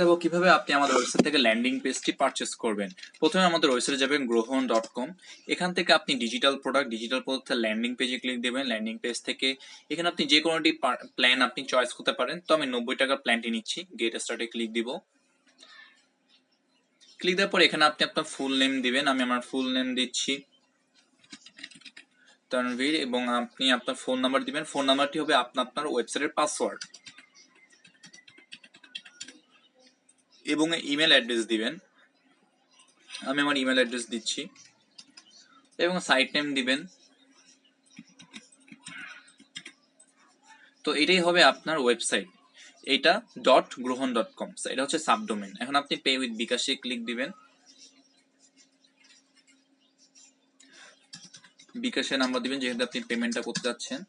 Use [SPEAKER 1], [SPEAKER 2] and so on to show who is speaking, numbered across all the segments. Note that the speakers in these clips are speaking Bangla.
[SPEAKER 1] দেবো কীভাবে আপনি আমাদের ওয়েবসাইট থেকে ল্যান্ডিং পেজটি পারচেস করবেন। প্রথমে আমাদের ওয়েবসাইটে যাবেন গ্রহণ ডট কম। এখান থেকে আপনি ডিজিটাল প্রোডাক্ট ডিজিটাল প্রোডাক্টের ল্যান্ডিং পেজে ক্লিক দেবেন। ল্যান্ডিং পেজ থেকে এখানে আপনি যে কোনোটি প্ল্যান আপনি চয়েস করতে পারেন, তো আমি নব্বই টাকার প্ল্যানটি নিচ্ছি। গেট স্টার্টে ক্লিক দিব। ক্লিক দেওয়ার পর এখানে আপনি আপনার ফুল নেম দিবেন। আমি আমার ফুল নেম দিচ্ছি। তানভীর এবং আপনি আপনার ফোন নাম্বার দিবেন। ফোন নাম্বারটি হবে আপনার আপনার ওয়েবসাইটের পাসওয়ার্ড এবং ইমেল অ্যাড্রেস দিবেন। আমি আমার ইমেল অ্যাড্রেস দিচ্ছি। এবং সাইট নেম দিবেন। তো এটাই হবে আপনার ওয়েবসাইট এটা ডট গ্রহণ ডট কম এটা হচ্ছে সাবডোমেন এখন আপনি পে উইথ বিকাশে ক্লিক দিবেন। বিকাশের নাম্বার দিবেন, যেহেতু আপনি পেমেন্টটা করতে যাচ্ছেন।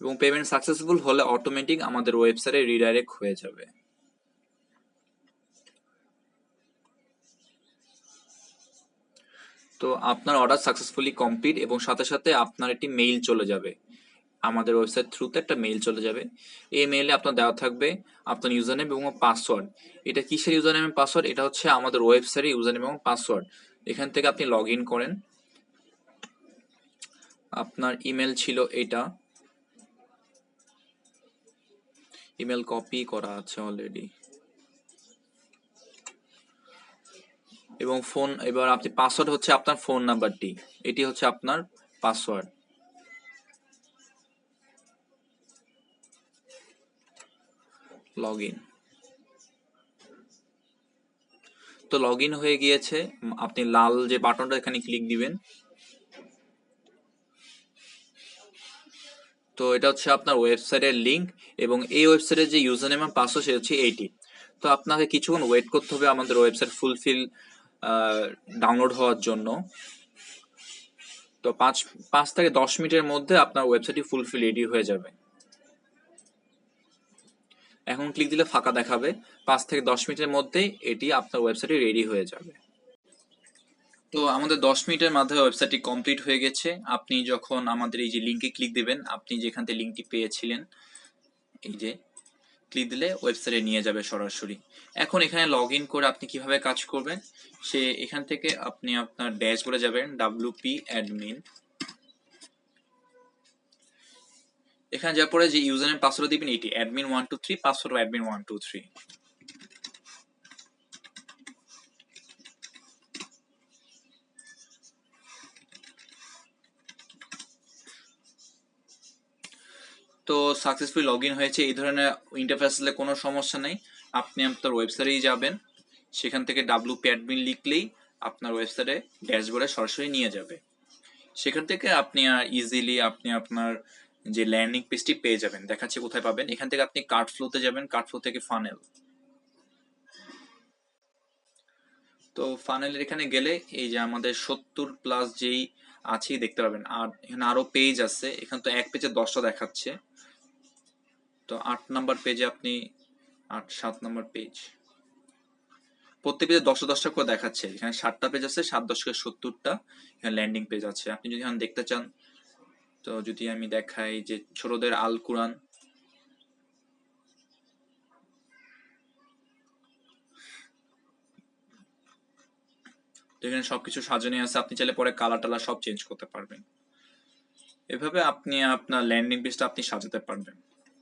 [SPEAKER 1] এবং পেমেন্ট সাকসেসফুল হলে অটোমেটিক আমাদের ওয়েবসাইটে রিডাইরেক্ট হয়ে যাবে। তো আপনার অর্ডার সাকসেসফুলি কমপ্লিট এবং সাথে সাথে আপনার একটি মেইল চলে যাবে। আমাদের ওয়েবসাইট থ্রুতে একটা মেইল চলে যাবে। এই মেইলে আপনার দেওয়া থাকবে আপনার ইউজার নেম এবং পাসওয়ার্ড এটা কিসের ইউজার নেম পাসওয়ার্ড এটা হচ্ছে আমাদের ওয়েবসাইটের ইউজার নেম এবং পাসওয়ার্ড এখান থেকে আপনি লগ ইন করেন। আপনার ইমেল ছিল এটা। ইমেল কপি করা আছে অলরেডি এবং ফোন, এবার আপনি পাসওয়ার্ড হচ্ছে আপনার ফোন নাম্বারটি। এটি হচ্ছে আপনার পাসওয়ার্ড লগ ইন তো লগ ইন হয়ে গিয়েছে। আপনি লাল যে বাটনটা এখানে ক্লিক দিবেন তো এটা হচ্ছে আপনার ওয়েবসাইটের লিঙ্ক এবং এই ওয়েবসাইটের যে ইউজার নেম এবং পাসওয়ার্ড সেটা হচ্ছে এইটি তো আপনাকে কিছুক্ষণ ওয়েট করতে হবে আমাদের ওয়েবসাইট ফুলফিল ডাউনলোড হওয়ার জন্য। তো পাঁচ পাঁচ থেকে দশ মিনিটের মধ্যে আপনার ওয়েবসাইটটি ফুলফিল, রেডি হয়ে যাবে। এখন ক্লিক দিলে ফাঁকা দেখাবে। পাঁচ থেকে দশ মিনিটের মধ্যেই এটি আপনার ওয়েবসাইটে রেডি হয়ে যাবে। তো আমাদের দশ মিনিটের মাধ্যমে ওয়েবসাইটটি কমপ্লিট হয়ে গেছে। আপনি যখন আমাদের এই যে লিঙ্কে ক্লিক দিবেন, আপনি যেখান থেকে লিঙ্কটি পেয়েছিলেন, এই যে ক্লিক দিলে ওয়েবসাইটে নিয়ে যাবে সরাসরি। এখন এখানে লগ ইন করে আপনি কীভাবে কাজ করবেন, সে এখান থেকে আপনি আপনার ড্যাশ ড্যাশবোর্ডে যাবেন ডাব্লিউপি অ্যাডমিন এখানে যাওয়ার পরে যে ইউজার নেম পাসওয়ার্ড দিবেন, এটি admin one two three password admin one two three তো সাকসেসফুল লগ ইন হয়েছে, এই ধরনের ইন্টারফেস কোনো সমস্যা নেই। আপনি আপনার ওয়েবসাইটেই যাবেন, সেখান থেকে ডাব্লু প্যাডমিন লিখলেই আপনার ওয়েবসাইটে ড্যাশবোর্ডে সরাসরি নিয়ে যাবে। সেখান থেকে আপনি আর ইজিলি আপনি আপনার যে ল্যান্ডিং পেজটি পেয়ে যাবেন, দেখাচ্ছি কোথায় পাবেন। এখান থেকে আপনি কার্ড ফ্লোতে যাবেন কার্ড ফ্লো থেকে ফানেল তো ফানেলের এখানে গেলে এই যে আমাদের সত্তর প্লাস যেই আছেই দেখতে পাবেন। আর এখানে আরও পেজ আছে, এখানে তো এক পেজে দশটা দেখাচ্ছে। তো আট নাম্বার পেজে আপনি, আট, সাত নাম্বার পেজ প্রত্যেক পেজে দশটা দশটা করে দেখাচ্ছে। এখানে ষাটটা পেজ আছে, সাত দশকে সত্তরটা এখানে ল্যান্ডিং পেজ আছে। আপনি যদি এখানে দেখতে চান, তো যদি আমি দেখাই যে ছোটদের আল কোরআন এখানে সবকিছু সাজানো আছে। আপনি চাইলে পরে কালার টালার সব চেঞ্জ করতে পারবেন। এভাবে আপনি আপনার ল্যান্ডিং পেজটা আপনি সাজাতে পারবেন।